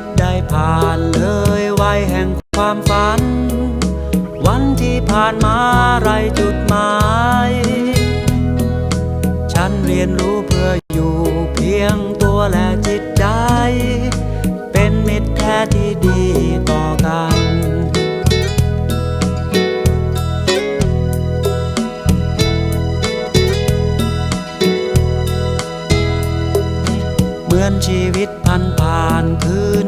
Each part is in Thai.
ตได้ผ่านเลยวัยแห่งความฝัน วันที่ผ่านมาไรจุดหมาย ฉันเรียนรู้เพื่ออยู่เพียงตัวและจิตใจ เป็นมิตรแท้ที่ดีต่อกันเหมือนชีวิตพันผ่านคืน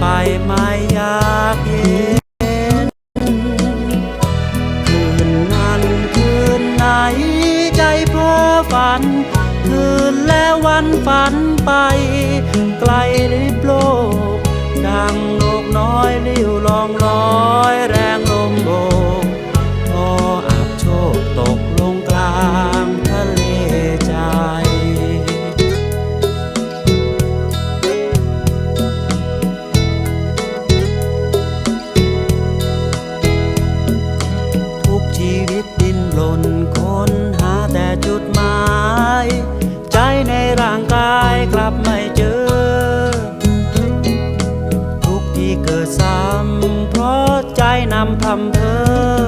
ไปไม่อยากเห็นคืนนั้นคืนไหนใจเพ้อฝัน คืนแล้ววันฝันไป ไกลำพำเพอ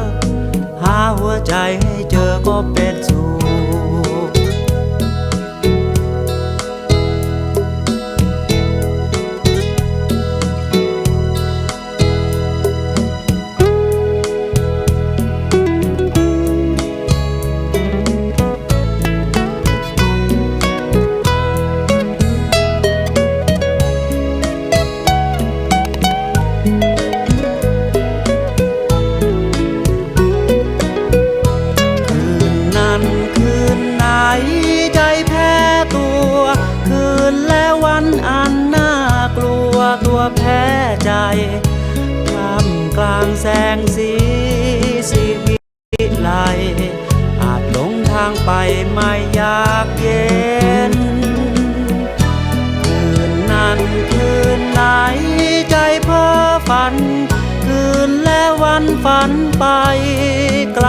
หาหัวใจให้เจอก็เป็น ท่ามกลางแสงสีสีวิไลอาจหลงทางไปไม่อยากเย็น คืนนั้นคืนไหนใจเพ้อฝัน คืนและวันฝันไปไกล